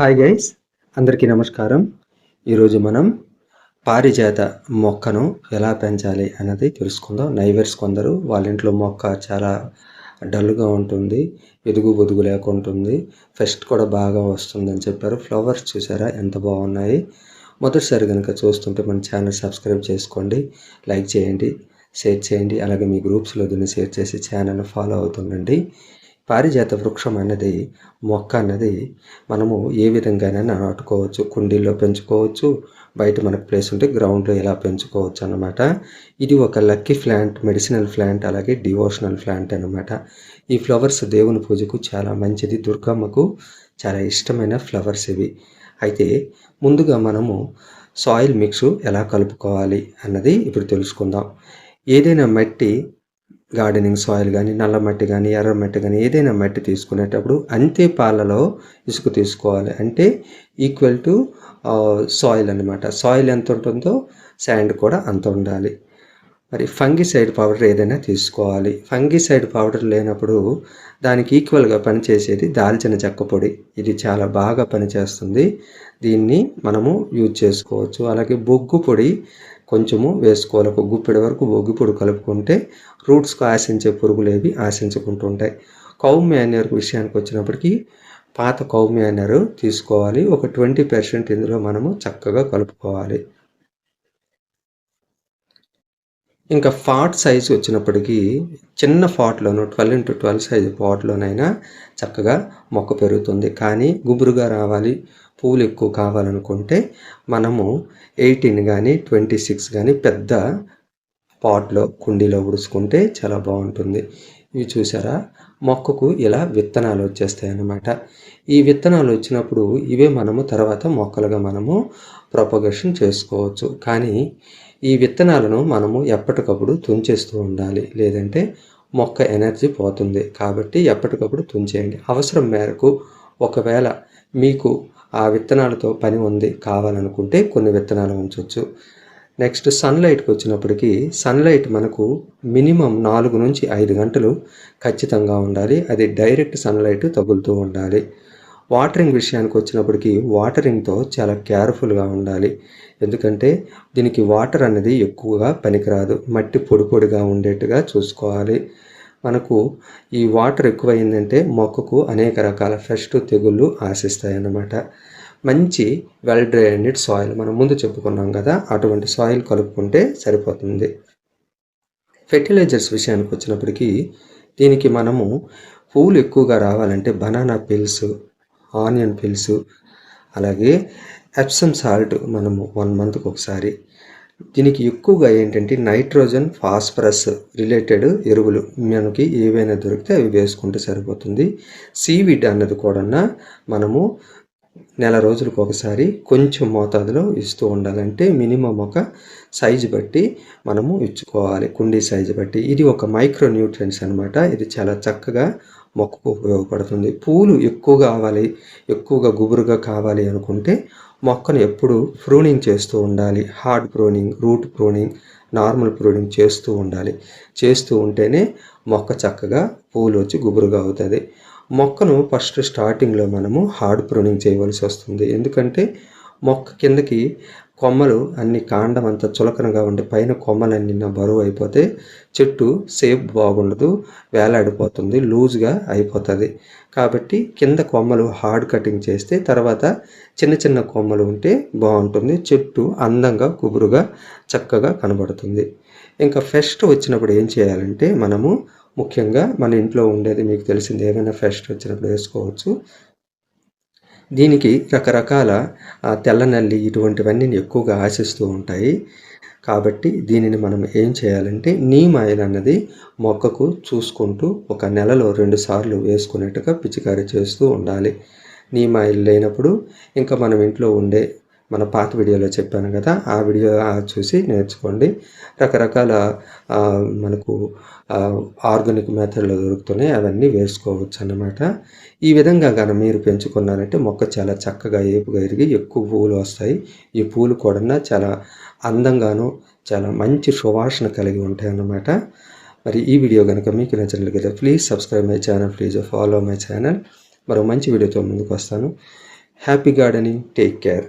Hi guys అందరికీ నమస్కారం. ఈరోజు మనం పారిజాత మొక్కను ఎలా పెంచాలి అన్నది తెలుసుకుందాం. నైవర్స్ కొందరు వాళ్ళ ఇంట్లో మొక్క చాలా డల్గా ఉంటుంది ఎదుగు బొదుగు లేకుంటుంది ఫెస్ట్ కూడా బాగా వస్తుందని చెప్పారు. ఫ్లవర్స్ చూసారా? ఎంత బాగున్నాయి? మొదటిసారి కనుక చూస్తుంటే మన ఛానల్ సబ్స్క్రైబ్ చేసుకోండి లైక్ చేయండి షేర్ చేయండి అలాగే మీ గ్రూప్స్లో దీన్ని షేర్ చేసి ఛానల్ని ఫాలో అవుతుండండి. పారిజాత వృక్షం అన్నది మొక్క అన్నది మనము ఏ విధంగానైనా నాటుకోవచ్చు కుండీల్లో పెంచుకోవచ్చు బయట మనకు ప్లేస్ ఉంటే గ్రౌండ్లో ఎలా పెంచుకోవచ్చు అన్నమాట. ఇది ఒక లక్కీ ప్లాంట్ మెడిసినల్ ప్లాంట్ అలాగే డివోషనల్ ప్లాంట్ అనమాట ఈ ఫ్లవర్స్ దేవుని పూజకు చాలా మంచిది. దుర్గమ్మకు చాలా ఇష్టమైన ఫ్లవర్స్ ఇవి. అయితే ముందుగా మనము సాయిల్ మిక్స్ ఎలా కలుపుకోవాలి అన్నది ఇప్పుడు తెలుసుకుందాం. ఏదైనా మట్టి గార్డెనింగ్ సాయిల్ కానీ నల్ల మట్టి కానీ ఎర్ర మట్టి కానీ ఏదైనా మట్టి తీసుకునేటప్పుడు అంతే పాలలో ఇసుక తీసుకోవాలి. అంటే ఈక్వల్ టు సాయిల్ అనమాట సాయిల్ ఎంత ఉంటుందో శాండ్ కూడా అంత ఉండాలి. మరి ఫంగిసైడ్ పౌడర్ ఏదైనా తీసుకోవాలి. ఫంగిసైడ్ పౌడర్ లేనప్పుడు దానికి ఈక్వల్గా పనిచేసేది దాల్చిన చెక్క పొడి. ఇది చాలా బాగా పనిచేస్తుంది. దీన్ని మనము యూజ్ చేసుకోవచ్చు. అలాగే బొగ్గు పొడి కొంచెము వేసుకోవాలి. ఒక గుప్పెడి వరకు బొగ్గు పొడి కలుపుకుంటే రూట్స్కు ఆశించే పురుగులు ఏవి ఆశించుకుంటుంటాయి కౌ మేనర్ విషయానికి వచ్చినప్పటికీ పాత కౌ మేనర్ తీసుకోవాలి. ఒక ట్వంటీ పర్సెంట్ ఇందులో మనము చక్కగా కలుపుకోవాలి. ఇంకా ఫాట్ సైజ్ వచ్చినప్పటికీ చిన్న ఫాట్లోనూ ట్వెల్వ్ ఇంటూ ట్వెల్వ్ సైజ్ పాట్లోనైనా చక్కగా మొక్క పెరుగుతుంది. కానీ గుబురుగా రావాలి పూలు ఎక్కువ కావాలనుకుంటే మనము ఎయిటీన్ కానీ ట్వంటీ సిక్స్ కానీ పెద్ద పాట్లో కుండీలో ఉడుచుకుంటే చాలా బాగుంటుంది. ఇవి చూసారా? మొక్కకు ఇలా విత్తనాలు వచ్చేస్తాయి అన్నమాట ఈ విత్తనాలు వచ్చినప్పుడు ఇవే మనము తర్వాత మొక్కలుగా మనము ప్రొపగేషన్ చేసుకోవచ్చు. కానీ ఈ విత్తనాలను మనము ఎప్పటికప్పుడు తుంచేస్తూ ఉండాలి. లేదంటే మొక్క ఎనర్జీ పోతుంది. కాబట్టి ఎప్పటికప్పుడు తుంచేయండి. అవసరం మేరకు ఒకవేళ మీకు ఆ విత్తనాలతో పని ఉంది కావాలనుకుంటే కొన్ని విత్తనాలు ఉంచవచ్చు నెక్స్ట్ సన్లైట్కి వచ్చినప్పటికీ సన్లైట్ మనకు మినిమం నాలుగు నుంచి ఐదు గంటలు ఖచ్చితంగా ఉండాలి. అది డైరెక్ట్ సన్లైట్ తగులుతూ ఉండాలి. వాటరింగ్ విషయానికి వచ్చినప్పటికీ వాటరింగ్తో చాలా కేర్ఫుల్గా ఉండాలి. ఎందుకంటే దీనికి వాటర్ అనేది ఎక్కువగా పనికిరాదు. మట్టి పొడి పొడిగా ఉండేట్టుగా చూసుకోవాలి. మనకు ఈ వాటర్ ఎక్కువైందంటే మొక్కకు అనేక రకాల ఫెస్ట్ తెగుళ్ళు ఆశిస్తాయి అన్నమాట మంచి వెల్ డ్రైనెడ్ సాయిల్ మనం ముందు చెప్పుకున్నాం కదా అటువంటి సాయిల్ కలుపుకుంటే సరిపోతుంది. ఫెర్టిలైజర్స్ విషయానికి వచ్చినప్పటికీ దీనికి మనము పూలు ఎక్కువగా రావాలంటే బనానా పిల్స్ ఆనియన్ పిల్స్ అలాగే ఎప్సమ్ సాల్ట్ మనము వన్ మంత్కి ఒకసారి. దీనికి ఎక్కువగా ఏంటంటే నైట్రోజన్ ఫాస్ఫరస్ రిలేటెడ్ ఎరువులు మనకి ఏవైనా దొరికితే అవి వేసుకుంటే సరిపోతుంది. సీవిడ్ అన్నది కూడా మనము నెల రోజులకు ఒకసారి కొంచెం మోతాదులో ఇస్తూ ఉండాలంటే మినిమం ఒక సైజు బట్టి మనము ఇచ్చుకోవాలి కుండీ సైజు బట్టి. ఇది ఒక మైక్రో న్యూట్రియన్స్ అనమాట ఇది చాలా చక్కగా మొక్కకు ఉపయోగపడుతుంది. పూలు ఎక్కువ కావాలి ఎక్కువగా గుబురుగా కావాలి అనుకుంటే మొక్కను ఎప్పుడు ప్రూనింగ్ చేస్తూ ఉండాలి. Hard pruning root pruning normal pruning చేస్తూ ఉండాలి. చేస్తూ ఉంటేనే మొక్క చక్కగా పూలు వచ్చి గుబురుగా అవుతుంది. మొక్కను ఫస్ట్ స్టార్టింగ్లో మనము హార్డ్ ప్రూనింగ్ చేయవలసి వస్తుంది. ఎందుకంటే మొక్క కిందకి కొమ్మలు అన్ని కాండం అంతా చులకనగా ఉండి పైన కొమ్మలన్నీ బరువు అయిపోతే చెట్టు సేఫ్ బాగుండదు వేలాడిపోతుంది లూజ్గా అయిపోతుంది. కాబట్టి కింద కొమ్మలు హార్డ్ కటింగ్ చేస్తే తర్వాత చిన్న చిన్న కొమ్మలు ఉంటే బాగుంటుంది. చెట్టు అందంగా కుబురుగా చక్కగా కనబడుతుంది. ఇంకా ఫెస్ట్ వచ్చినప్పుడు ఏం చేయాలంటే మనము ముఖ్యంగా మన ఇంట్లో ఉండేది మీకు తెలిసింది ఏమైనా ఫెస్ట్ వచ్చినప్పుడు వేసుకోవచ్చు. దీనికి రకరకాల తెల్ల నల్లి ఇటువంటివన్నీ ఎక్కువగా ఆశిస్తూ ఉంటాయి. కాబట్టి దీనిని మనం ఏం చేయాలంటే నీమ్ ఆయిల్ అన్నది మొక్కకు చూసుకుంటూ ఒక నెలలో రెండు సార్లు వేసుకునేట్టుగా పిచికారీ చేస్తూ ఉండాలి. నీమ్ ఆయిల్ లేనప్పుడు ఇంకా మనం ఇంట్లో ఉండే మన పాత వీడియోలో చెప్పాను కదా ఆ వీడియో చూసి నేర్చుకోండి. రకరకాల మనకు ఆర్గానిక్ మెథడ్లో దొరుకుతున్నాయి అవన్నీ వేసుకోవచ్చు అన్నమాట ఈ విధంగా కానీ మీరు పెంచుకున్నారంటే మొక్క చాలా చక్కగా ఏపుగా ఎరిగి ఎక్కువ పువ్వులు వస్తాయి. ఈ పూలు కూడా చాలా అందంగాను చాలా మంచి సువాసన కలిగి ఉంటాయి అన్నమాట మరి ఈ వీడియో కనుక మీకు నచ్చినట్లయితే please subscribe my channel please follow my channel. మరో మంచి వీడియోతో ముందుకు వస్తాను. Happy gardening take care.